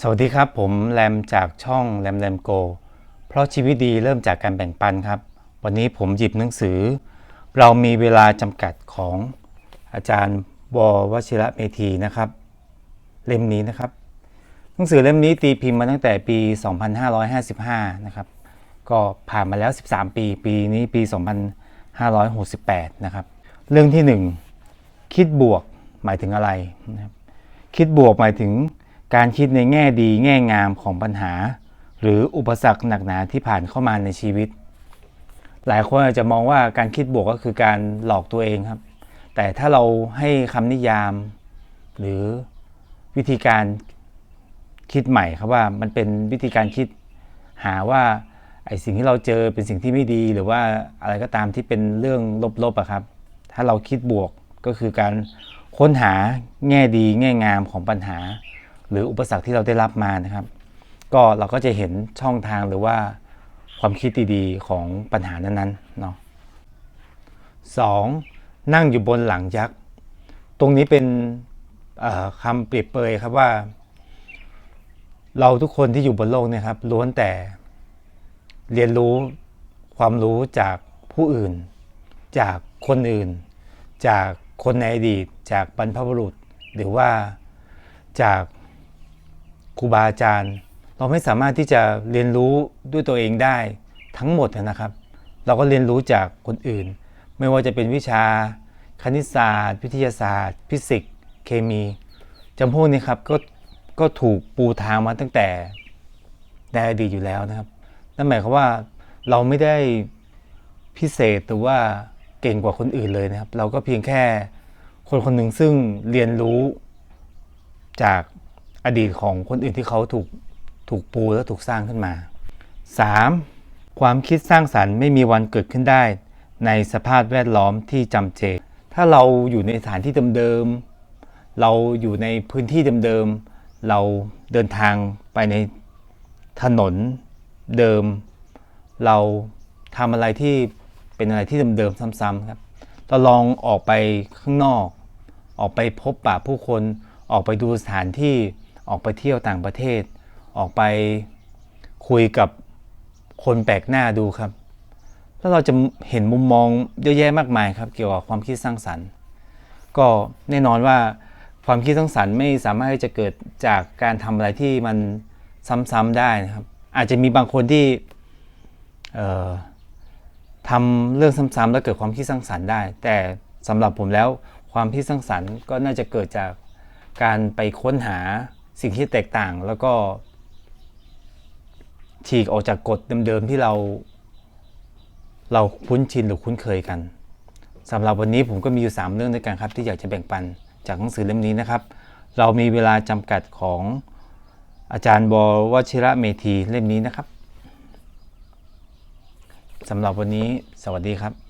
สวัสดีครับผมแรมจากช่องแรมแรมโก เพราะชีวิตดีเริ่มจากการแบ่งปันครับ วันนี้ผมหยิบหนังสือ เรามีเวลาจำกัดของอาจารย์ววชิระเมธีนะครับ เล่มนี้นะครับ หนังสือเล่มนี้ตีพิมพ์มาตั้งแต่ปี 2555 นะครับ ก็ผ่านมาแล้ว 13 ปี ปีนี้ปี 2568 นะครับ เรื่องที่ 1 คิดบวกหมายถึงอะไรนะครับคิดบวกหมายถึง การคิดในแง่ดีแง่งามของปัญหา หรืออุปสรรคหนักหนาที่ผ่านเข้ามาในชีวิต หลายคนอาจจะมองว่าการคิดบวกก็คือการหลอกตัวเองครับ แต่ถ้าเราให้คำนิยาม หรือวิธีการคิดใหม่ครับว่ามันเป็นวิธีการคิดหาว่าไอ้สิ่งที่เราเจอเป็นสิ่งที่ไม่ดี หรือว่าอะไรก็ตามที่เป็นเรื่องลบๆอะครับ ถ้าเราคิดบวกก็คือการค้นหาแง่ดีแง่งามของปัญหา หรืออุปสรรคที่เราได้รับมานะครับ ก็เราก็จะเห็นช่องทางหรือว่าความคิดดีๆของปัญหานั้นๆเนาะสองนั่งอยู่บนหลังยักษ์ ตรงนี้เป็นคำเปรียบเปยครับว่า เราทุกคนที่อยู่บนโลกเนี่ยครับล้วนแต่เรียนรู้ความรู้จากผู้อื่น จากคนอื่น จากคนในอดีต จากบรรพบุรุษ หรือว่าจาก ครูบาอาจารย์ เราไม่สามารถที่จะเรียนรู้ด้วยตัวเองได้ทั้งหมดนะครับ เราก็เรียนรู้จากคนอื่น ไม่ว่าจะเป็นวิชา คณิตศาสตร์ วิทยาศาสตร์ ฟิสิกส์ เคมีจำพวกนี้ครับก็ก็ถูกปูทางมาตั้งแต่ในอดีตอยู่แล้วนะครับนั่นหมายความว่าเราไม่ได้พิเศษหรือว่าเก่งกว่าคนอื่นเลยนะครับ เราก็เพียงแค่คนคนหนึ่งซึ่งเรียนรู้จาก อดีตของคนอื่นที่เขาถูกถูกปูและถูกสร้างขึ้นมา 3. ความคิดสร้างสรรค์ไม่มีวันเกิดขึ้นได้ ในสภาพแวดล้อมที่จำเจ ถ้าเราอยู่ในสถานที่เดิมๆ เราอยู่ในพื้นที่เดิมๆ เราเดินทางไปในถนนเดิม เราทำอะไรที่เป็นอะไรที่เดิมๆ ซ้ำๆครับเราลองออกไปข้างนอก ออกไปพบปะผู้คน ออกไปดูสถานที่ ออกไปเที่ยวต่างประเทศ ออกไปคุยกับคนแปลกหน้าดูครับ แล้วเราจะเห็นมุมมองเยอะแยะมากมายครับ เกี่ยวกับความคิดสร้างสรรค์ ก็แน่นอนว่าความคิดสร้างสรรค์ไม่สามารถที่จะเกิดจากการทำอะไรที่มันซ้ำๆได้นะครับ อาจจะมีบางคนที่ทำเรื่องซ้ำๆแล้วเกิดความคิดสร้างสรรค์ได้ แต่สำหรับผมแล้วความคิดสร้างสรรค์ก็น่าจะเกิดจากการไปค้นหา สิ่งที่แตกต่างแล้วก็ ฉีกออกจากกฎเดิมๆที่เรา เราคุ้นชินหรือคุ้นเคยกันสำหรับวันนี้ผมก็มีอยู่ 3 เรื่องด้วยกันครับ ที่อยากจะแบ่งปันจากหนังสือเล่มนี้นะครับ เรามีเวลาจำกัดของอาจารย์บวชิระเมธีเล่มนี้นะครับสำหรับวันนี้สวัสดีครับ